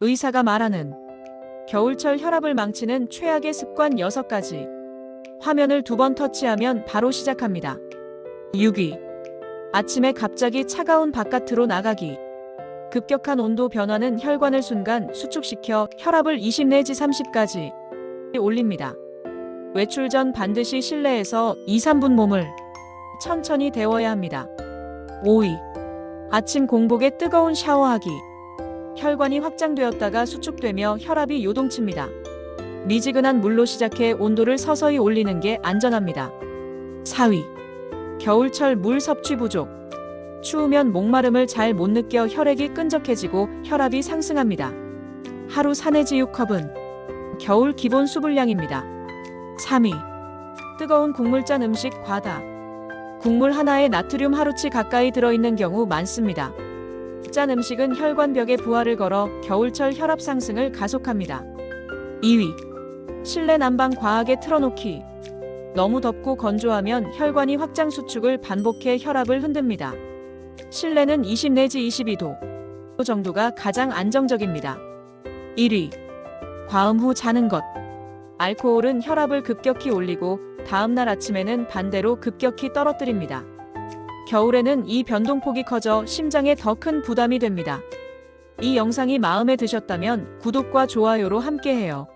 의사가 말하는 겨울철 혈압을 망치는 최악의 습관 6가지. 화면을 두 번 터치하면 바로 시작합니다. 6위. 아침에 갑자기 차가운 바깥으로 나가기. 급격한 온도 변화는 혈관을 순간 수축시켜 혈압을 20 내지 30까지 올립니다. 외출 전 반드시 실내에서 2, 3분 몸을 천천히 데워야 합니다. 5위. 아침 공복에 뜨거운 샤워하기. 혈관이 확장되었다가 수축되며 혈압이 요동칩니다. 미지근한 물로 시작해 온도를 서서히 올리는 게 안전합니다. 4위. 겨울철 물 섭취 부족. 추우면 목마름을 잘 못 느껴 혈액이 끈적해지고 혈압이 상승합니다. 하루 4 내지 6컵은 겨울 기본 수분량입니다. 3위. 뜨거운 국물 짠 음식 과다. 국물 하나에 나트륨 하루치 가까이 들어있는 경우 많습니다. 짠 음식은 혈관벽에 부하를 걸어 겨울철 혈압 상승을 가속합니다. 2위. 실내 난방 과하게 틀어놓기. 너무 덥고 건조하면 혈관이 확장 수축을 반복해 혈압을 흔듭니다. 실내는 20 내지 22도 정도가 가장 안정적입니다. 1위. 과음 후 자는 것. 알코올은 혈압을 급격히 올리고 다음날 아침에는 반대로 급격히 떨어뜨립니다. 겨울에는 이 변동폭이 커져 심장에 더 큰 부담이 됩니다. 이 영상이 마음에 드셨다면 구독과 좋아요로 함께해요.